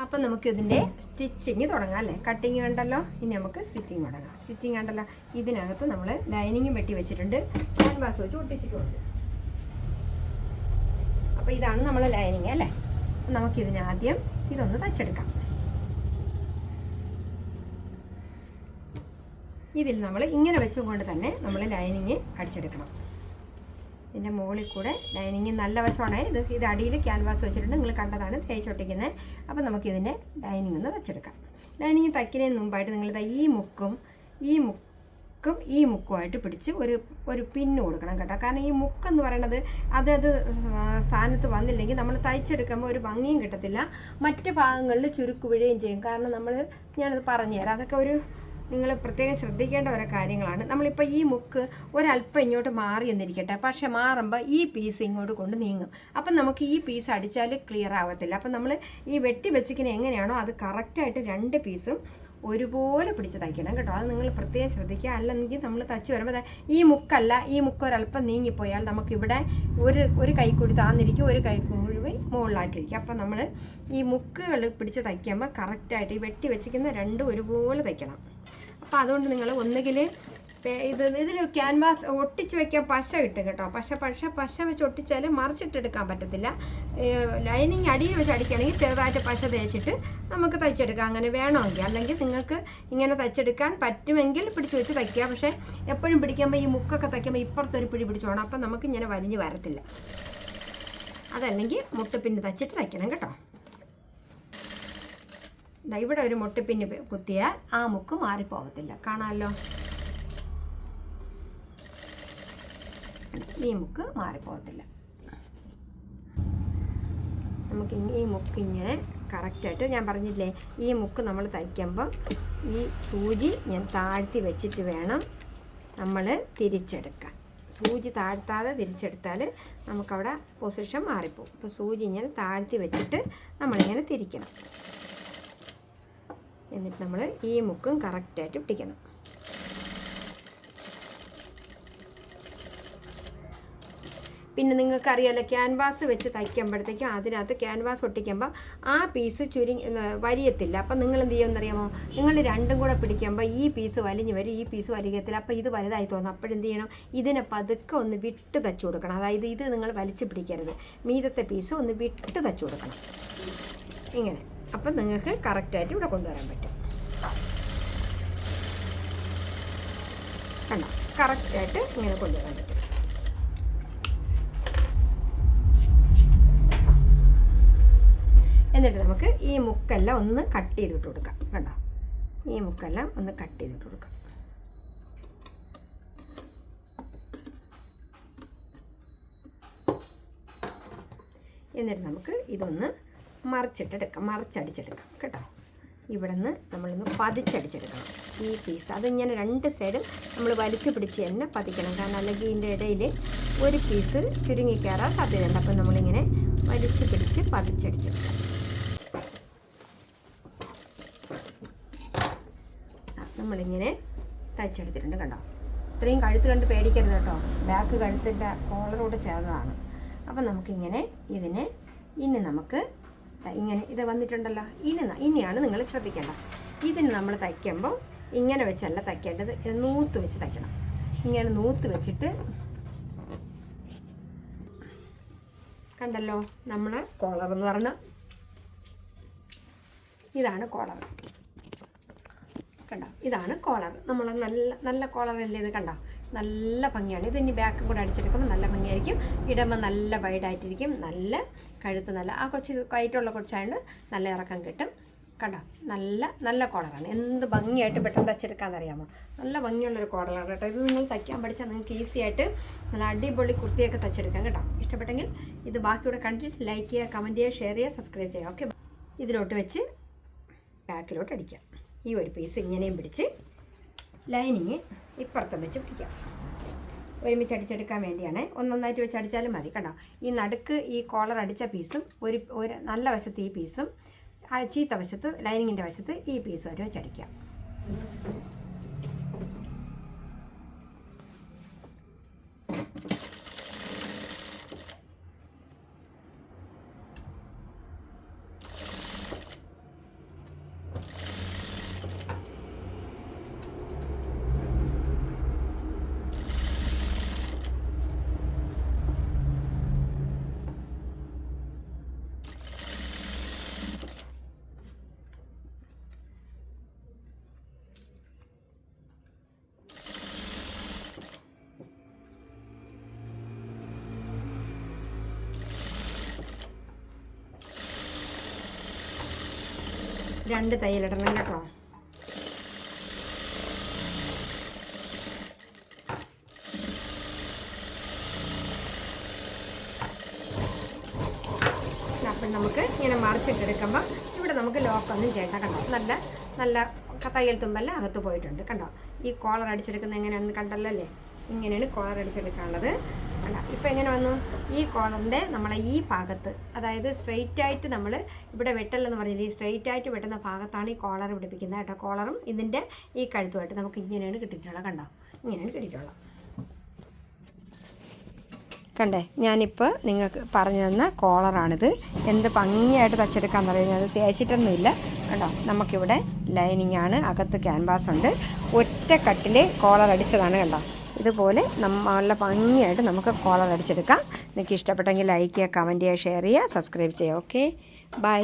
അപ്പം നമുക്ക് ഇതിന്റെ സ്റ്റിച്ചിങ് തുടങ്ങാം അല്ലേ? കട്ടിങ് കണ്ടല്ലോ? ഇനി നമുക്ക് സ്റ്റിച്ചിങ് തുടങ്ങാം. സ്റ്റിച്ചിങ് കണ്ടല്ലോ? ഇതിനകത്ത് നമ്മൾ ലൈനിങ്ങും വെട്ടി വെച്ചിട്ടുണ്ട്. ക്യാൻവാസ് വെച്ച് ഒട്ടിച്ചിട്ടുണ്ട്. അപ്പോൾ ഇതാണ് നമ്മൾ ലൈനിങ് അല്ലേ? നമുക്കിതിനാദ്യം ഇതൊന്ന് തച്ചെടുക്കാം. ഇതിൽ നമ്മൾ ഇങ്ങനെ വെച്ചുകൊണ്ട് തന്നെ നമ്മൾ ലൈനിങ് അടിച്ചെടുക്കണം. ഇതിന്റെ മുകളിൽ കൂടെ ലൈനിങ് നല്ല വശമാണ്. ഇത് ഇത് അടിയിൽ ക്യാൻവാസ് വെച്ചിട്ടുണ്ട്. നിങ്ങൾ കണ്ടതാണ് തേച്ചൊട്ടിക്കുന്നത് അപ്പോൾ നമുക്കിതിന്റെ ലൈനിങ് ഒന്ന് വെച്ചെടുക്കാം. ലൈനിങ് തയ്ക്കുന്നതിന് മുമ്പായിട്ട് നിങ്ങൾ ഈ മുക്കും ഈ മുക്കും ഈ മുക്കുമായിട്ട് പിടിച്ച് ഒരു ഒരു പിന്ന് കൊടുക്കണം കേട്ടോ. കാരണം ഈ മുക്കെന്ന് പറയണത് അത് അത് സ്ഥാനത്ത് വന്നില്ലെങ്കിൽ നമ്മൾ തയ്ച്ചെടുക്കുമ്പോൾ ഒരു ഭംഗിയും കിട്ടത്തില്ല. മറ്റ് ഭാഗങ്ങളിൽ ചുരുക്ക് വീഴുകയും ചെയ്യും. കാരണം നമ്മൾ ഞാനത് പറഞ്ഞുതരാം അതൊക്കെ ഒരു നിങ്ങൾ പ്രത്യേകം ശ്രദ്ധിക്കേണ്ട ഓരോ കാര്യങ്ങളാണ്. നമ്മളിപ്പോൾ ഈ മുക്ക് ഒരല്പം ഇങ്ങോട്ട് മാറി എന്നിരിക്കട്ടെ. പക്ഷെ മാറുമ്പോൾ ഈ പീസ് ഇങ്ങോട്ട് കൊണ്ട് നീങ്ങും. അപ്പം നമുക്ക് ഈ പീസ് അടിച്ചാൽ ക്ലിയർ ആവത്തില്ല. അപ്പം നമ്മൾ ഈ വെട്ടി വെച്ചിങ്ങനെ എങ്ങനെയാണോ അത് കറക്റ്റായിട്ട് രണ്ട് പീസും ഒരുപോലെ പിടിച്ച് തയ്ക്കണം കേട്ടോ. അത് നിങ്ങൾ പ്രത്യേകം ശ്രദ്ധിക്കുക. അല്ലെങ്കിൽ നമ്മൾ തച്ച് വരുമ്പോൾ ഈ മുക്കല്ല ഈ മുക്ക് ഒരല്പം നീങ്ങിപ്പോയാൽ നമുക്കിവിടെ ഒരു ഒരു കൈക്കൂടി താന്നിരിക്കും ഒരു കൈക്കൂടി മുകളിലായിട്ടിരിക്കും. അപ്പം നമ്മൾ ഈ മുക്കുകൾ പിടിച്ച് തയ്ക്കുമ്പോൾ കറക്റ്റായിട്ട് ഈ വെട്ടി വെച്ചിരിക്കുന്ന രണ്ടും ഒരുപോലെ തയ്ക്കണം. അപ്പോൾ അതുകൊണ്ട് നിങ്ങൾ ഒന്നുകിൽ ഇത് ഇതിൽ ക്യാൻവാസ് ഒട്ടിച്ച് വെക്കാൻ പശ കിട്ടും കേട്ടോ. പശ പശ പശ വെച്ച് ഒട്ടിച്ചാൽ മറിച്ചിട്ടെടുക്കാൻ പറ്റത്തില്ല. ലൈനിങ് അടിയിൽ വെച്ച് അടിക്കുകയാണെങ്കിൽ ചെറുതായിട്ട് പശ തേച്ചിട്ട് നമുക്ക് തയ്ച്ചെടുക്കാം. അങ്ങനെ വേണമെങ്കിൽ. അല്ലെങ്കിൽ നിങ്ങൾക്ക് ഇങ്ങനെ തയ്ച്ചെടുക്കാൻ പറ്റുമെങ്കിൽ പിടിച്ച് വെച്ച് തയ്ക്കുക. പക്ഷേ എപ്പോഴും പിടിക്കുമ്പോൾ ഈ മുക്കൊക്കെ തയ്ക്കുമ്പോൾ ഇപ്പുറത്തൊരു പിടി പിടിച്ചോണം അപ്പം നമുക്ക് ഇങ്ങനെ വലിഞ്ഞ് വരത്തില്ല. അതല്ലെങ്കിൽ മുട്ടുപിന്ന് തയ്ച്ചിട്ട് തയ്ക്കണം കേട്ടോ. ഇവിടെ ഒരു മുട്ടുപിന്ന് പി- കുത്തിയാൽ ആ മുക്ക് മാറിപ്പോകത്തില്ല കാണാമല്ലോ ഈ മുക്ക് മാറിപ്പോകത്തില്ല നമുക്ക് ഈ മുക്ക് ഇങ്ങനെ കറക്റ്റായിട്ട് ഞാൻ പറഞ്ഞില്ലേ ഈ മുക്ക് നമ്മൾ തയ്ക്കുമ്പം ഈ സൂചി ഞാൻ താഴ്ത്തി വെച്ചിട്ട് വേണം നമ്മൾ തിരിച്ചെടുക്കാൻ. സൂചി താഴ്ത്താതെ തിരിച്ചെടുത്താൽ നമുക്കവിടെ പൊസിഷൻ മാറിപ്പോകും അപ്പോൾ സൂചി ഇങ്ങനെ താഴ്ത്തി വെച്ചിട്ട് നമ്മളിങ്ങനെ തിരിക്കണം. എന്നിട്ട് നമ്മൾ ഈ മുക്കും കറക്റ്റായിട്ട് പിടിക്കണം. പിന്നെ നിങ്ങൾക്കറിയാമല്ലോ ക്യാൻവാസ് വെച്ച് തയ്ക്കുമ്പോഴത്തേക്കും അതിനകത്ത് ക്യാൻവാസ് ഒട്ടിക്കുമ്പോൾ ആ പീസ് ചുരുങ്ങി വലിയത്തില്ല. അപ്പം നിങ്ങൾ എന്ത് ചെയ്യുമെന്നറിയാമോ നിങ്ങൾ രണ്ടും കൂടെ പിടിക്കുമ്പോൾ ഈ പീസ് വലിഞ്ഞ് വരും ഈ പീസ് വലിയത്തില്ല. അപ്പോൾ ഇത് വലുതായി തോന്നും. അപ്പോഴെന്ത് ചെയ്യണം? ഇതിനെ പതുക്കെ ഒന്ന് വിട്ട് തച്ചു കൊടുക്കണം. അതായത് ഇത് നിങ്ങൾ വലിച്ചു പിടിക്കരുത്. മീതത്തെ പീസ് ഒന്ന് വിട്ട് തച്ചു കൊടുക്കണം. ഇങ്ങനെ. അപ്പം നിങ്ങൾക്ക് കറക്റ്റായിട്ട് ഇവിടെ കൊണ്ടുവരാൻ പറ്റും. കണ്ടോ? കറക്റ്റായിട്ട് ഇങ്ങനെ കൊണ്ടുവരാൻ പറ്റും. എന്നിട്ട് നമുക്ക് ഈ മുക്കെല്ലാം ഒന്ന് കട്ട് ചെയ്തിട്ട് കൊടുക്കാം. കണ്ടോ? ഈ മുക്കെല്ലാം ഒന്ന് കട്ട് ചെയ്തിട്ട് കൊടുക്കാം. എന്നിട്ട് നമുക്ക് ഇതൊന്ന് മറിച്ചിട്ടെടുക്കാം മറിച്ചടിച്ചെടുക്കാം കേട്ടോ. ഇവിടെ നിന്ന് നമ്മളൊന്ന് പതിച്ചടിച്ചെടുക്കണം. ഈ പീസ് അതിങ്ങനെ രണ്ട് സൈഡും നമ്മൾ വലിച്ചു പിടിച്ച് തന്നെ പതിക്കണം. കാരണം അല്ലെങ്കിൽ ഇതിന്റെ ഇടയിൽ ഒരു പീസ് ചുരുങ്ങിക്കയറാൻ സാധ്യതയുണ്ട്. അപ്പം നമ്മളിങ്ങനെ വലിച്ചു പിടിച്ച് പതിച്ചടിച്ചെടുക്കാം. നമ്മളിങ്ങനെ തയ്ച്ചെടുത്തിട്ടുണ്ട് കണ്ടോ. ഇത്രയും കഴുത്ത് കണ്ട് പേടിക്കരുത് കേട്ടോ. ബാക്ക് കഴുത്തിന്റെ കോളറോട് ചേർന്നതാണ്. അപ്പം നമുക്കിങ്ങനെ ഇതിനെ ഇനി നമുക്ക് ഇങ്ങനെ ഇത് വന്നിട്ടുണ്ടല്ലോ. ഇനി ഇനിയാണ് നിങ്ങൾ ശ്രദ്ധിക്കേണ്ടത്. ഇതിന് നമ്മൾ തയ്ക്കുമ്പോൾ ഇങ്ങനെ വെച്ചല്ല തയ്ക്കേണ്ടത്. ഇത് നൂത്ത് വെച്ച് തയ്ക്കണം. ഇങ്ങനെ നൂത്ത് വെച്ചിട്ട് കണ്ടല്ലോ നമ്മൾ കോളർ എന്ന് പറഞ്ഞ ഇതാണ് കോളർ കണ്ടോ? ഇതാണ് കോളർ നമ്മൾ നല്ല നല്ല കോളറല്ലേ ഇത് കണ്ടോ? നല്ല ഭംഗിയാണ്. ഇത് ഇനി ബാക്കും കൂടെ അടിച്ചെടുക്കുമ്പോൾ നല്ല ഭംഗിയായിരിക്കും. ഇടുമ്പോൾ നല്ല വൈഡായിട്ടിരിക്കും നല്ല കഴുത്ത് നല്ല ആ കൊച്ചു കയറ്റുള്ള കൊച്ചായതുകൊണ്ട് നല്ല ഇറക്കം കിട്ടും. കണ്ടോ? നല്ല നല്ല കോളറാണ് എന്ത് ഭംഗിയായിട്ട് പെട്ടെന്ന് തച്ചെടുക്കാമെന്നറിയാമോ നല്ല ഭംഗിയുള്ളൊരു കോളറാണ് കേട്ടോ. ഇത് നിങ്ങൾ തയ്ക്കാൻ പഠിച്ചാൽ നിങ്ങൾക്ക് ഈസി ആയിട്ട് നല്ല അടിപൊളി കുർത്തിയൊക്കെ തച്ചെടുക്കാം കേട്ടോ. ഇഷ്ടപ്പെട്ടെങ്കിൽ ഇത് ബാക്കിയുടെ കണ്ടിട്ട് ലൈക്ക് ചെയ്യുക കമന്റ് ചെയ്യുക ഷെയർ ചെയ്യുക സബ്സ്ക്രൈബ് ചെയ്യുക. ഓക്കെ ഇതിലോട്ട് വെച്ച് ബാക്കിലോട്ട് അടിക്കാം. ഈ ഒരു പീസ് ഇങ്ങനെയും പിടിച്ച് ലൈനിങ് ഇപ്പുറത്തും വെച്ച് പിടിക്കാം. ഒരുമിച്ച് അടിച്ചെടുക്കാൻ വേണ്ടിയാണ്. ഒന്നൊന്നായിട്ട് വെച്ച് അടിച്ചാലും മതി കണ്ടോ ഈ നടുക്ക് ഈ കോളർ അടിച്ച പീസും ഒരു ഒരു നല്ല വശത്ത് ഈ പീസും ആ ചീത്ത വശത്ത് ലൈനിങ്ങിന്റെ വശത്ത് ഈ പീസും ഒരു വെച്ച് രണ്ട് തയ്യലിടണം കേട്ടോ. അപ്പം നമുക്ക് ഇങ്ങനെ മറിച്ചിട്ടെടുക്കുമ്പോൾ ഇവിടെ നമുക്ക് ലോക്കൊന്നും ചെയ്യണ്ട കണ്ടോ നല്ല നല്ല തയ്യൽ തുമ്പെല്ലാം അകത്ത് പോയിട്ടുണ്ട്. കണ്ടോ? ഈ കോളർ അടിച്ചെടുക്കുന്നത് എങ്ങനെയാണെന്ന് കണ്ടല്ലോ അല്ലേ? ഇങ്ങനെയാണ് കോളർ അടിച്ചെടുക്കാനുള്ളത്. കണ്ടോ ഇപ്പം എങ്ങനെ വന്നു? ഈ കോളറിന്റെ നമ്മളെ ഈ ഭാഗത്ത് അതായത് സ്ട്രെയിറ്റ് ആയിട്ട് നമ്മൾ ഇവിടെ വെട്ടലെന്ന് പറഞ്ഞില്ല ഈ സ്ട്രെയിറ്റ് ആയിട്ട് വെട്ടുന്ന ഭാഗത്താണ് ഈ കോളർ പിടിപ്പിക്കുന്നത് കേട്ടോ. കോളറും ഇതിന്റെ ഈ കഴുത്തുമായിട്ട് നമുക്ക് ഇങ്ങനെയാണ് കിട്ടിയിട്ടുള്ളത് കണ്ടോ? ഇങ്ങനെയാണ് കിട്ടിയിട്ടുള്ളത്. കണ്ടേ ഞാനിപ്പോൾ നിങ്ങൾക്ക് പറഞ്ഞു തന്ന കോളറാണിത്. എന്ത് ഭംഗിയായിട്ട് തച്ചെടുക്കാന്ന് പറയുന്നത് അത് തേച്ചിട്ടൊന്നുമില്ല. കണ്ടോ നമുക്കിവിടെ ലൈനിങ് ആണ് അകത്ത് ക്യാൻവാസ് ഉണ്ട്. ഒറ്റ കട്ടിൽ കോളർ അടിച്ചതാണ് കണ്ടോ? ഇതുപോലെ നല്ല ഭംഗിയായിട്ട് നമുക്ക് കോളർ അടിച്ചെടുക്കാം. നിങ്ങൾക്ക് ഇഷ്ടപ്പെട്ടെങ്കിൽ ലൈക്ക് ചെയ്യുക കമന്റ് ചെയ്യുക ഷെയർ ചെയ്യുക സബ്സ്ക്രൈബ് ചെയ്യുക. Okay bye